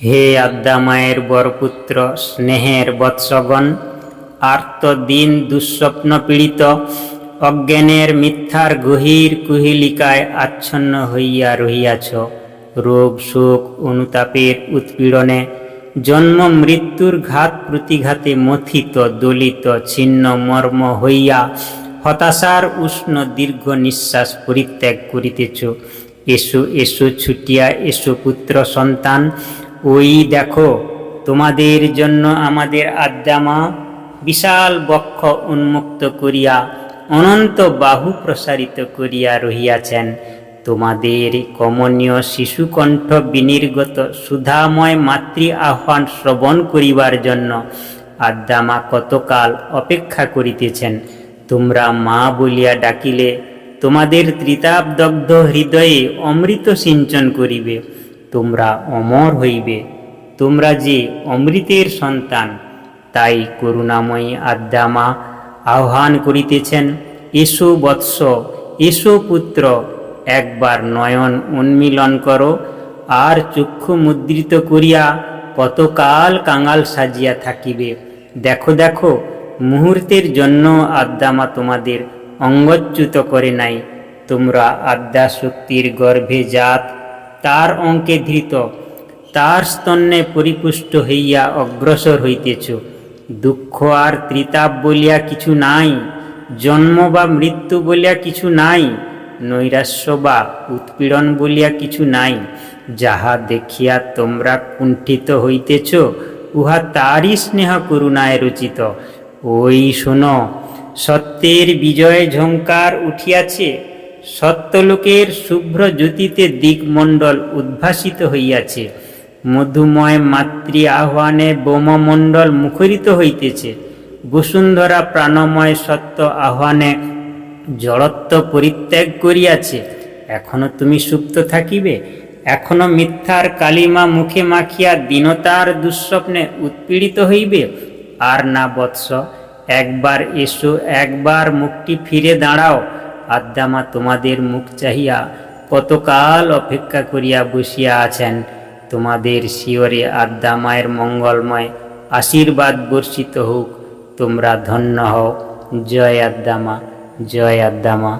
হে আদ্যামায়ের বরপুত্র, স্নেহের বৎসগণ, আর্ত দিন দুঃস্বপ্ন পীড়িত, অজ্ঞানের মিথ্যার গভীর কুহিলিকায় আচ্ছন্ন হইয়া রহিয়াছ। রোগ, শোক, অনুতাপের উৎপীড়নে, জন্ম মৃত্যুর ঘাত প্রতিঘাতে মথিত, দলিত, ছিন্ন, মর্ম হইয়া হতাশার উষ্ণ দীর্ঘ নিঃশ্বাস পরিত্যাগ করিতেছ। এসো এসো ছুটিয়া, এসো পুত্র সন্তান ওই দেখো, তোমাদের জন্য আমাদের আদ্যামা বিশাল বক্ষ উন্মুক্ত করিয়া অনন্ত বাহু প্রসারিত করিয়া রহিয়াছেন। তোমাদের কমনীয় শিশুকণ্ঠ বিনির্গত সুধাময় মাতৃ আহ্বান শ্রবণ করিবার জন্য আদ্যামা কতকাল অপেক্ষা করিতেছেন। তোমরা মা বলিয়া ডাকিলে, তোমাদের ত্রিতাপদগ্ধ হৃদয়ে অমৃত সিঞ্চন করিবে। তোমরা অমর হইবে। তোমরা যে অমৃতের সন্তান, তাই করুণাময়ী আদ্যামা আহ্বান করিতেছেন, এসো বৎস, এসো পুত্র, একবার নয়ন উন্মিলন করো, আর চক্ষু মুদ্রিত করিয়া কতকাল কাঙাল সাজিয়া থাকিবে। দেখো দেখো, মুহূর্তের জন্য আদ্যামা তোমাদের অঙ্গচ্যুত করে নাই। তোমরা আদ্যা শক্তির গর্ভে জাত তার অঙ্কে ধৃত। তার স্তন্যে পরিপুষ্ট হইয়া অগ্রসর হইতেছ। দুঃখ আর ত্রিতাপ বলিয়া কিছু নাই, জন্ম বা মৃত্যু বলিয়া কিছু নাই, নৈরাশ্য বা উৎপীড়ন বলিয়া কিছু নাই। যাহা দেখিয়া তোমরা কুণ্ঠিত হইতেছ, উহা তারই স্নেহ করুণায় রচিত। ওই শোনো, সত্যের বিজয় ঝঙ্কার উঠিয়াছে। সত্যলোকের শুভ্র জ্যোতিতে দিকমণ্ডল উদ্ভাসিত হইয়াছে। মধুময় মাতৃ আহ্বানে বোমমণ্ডল মুখরিত হইতেছে। বসুন্ধরা প্রাণময় সত্য আহ্বানে জড়ত্ব পরিত্যাগ করিয়াছে। এখনও তুমি সুপ্ত থাকিবে? এখনও মিথ্যার কালিমা মুখে মাখিয়া দীনতার দুঃস্বপ্নে উৎপীড়িত হইবে? আর না বৎস, একবার এসো, একবার মুখটি ফিরে দাঁড়াও। আদ্যামা তোমাদের মুখ চাহিয়া কতকাল অপেক্ষা করিয়া বসিয়া আছেন। তোমাদের শিওরে আদ্যামায়ের মঙ্গলময় আশীর্বাদ বর্ষিত হোক। তোমরা ধন্য হও। জয় আদ্যামা জয় আদ্যামা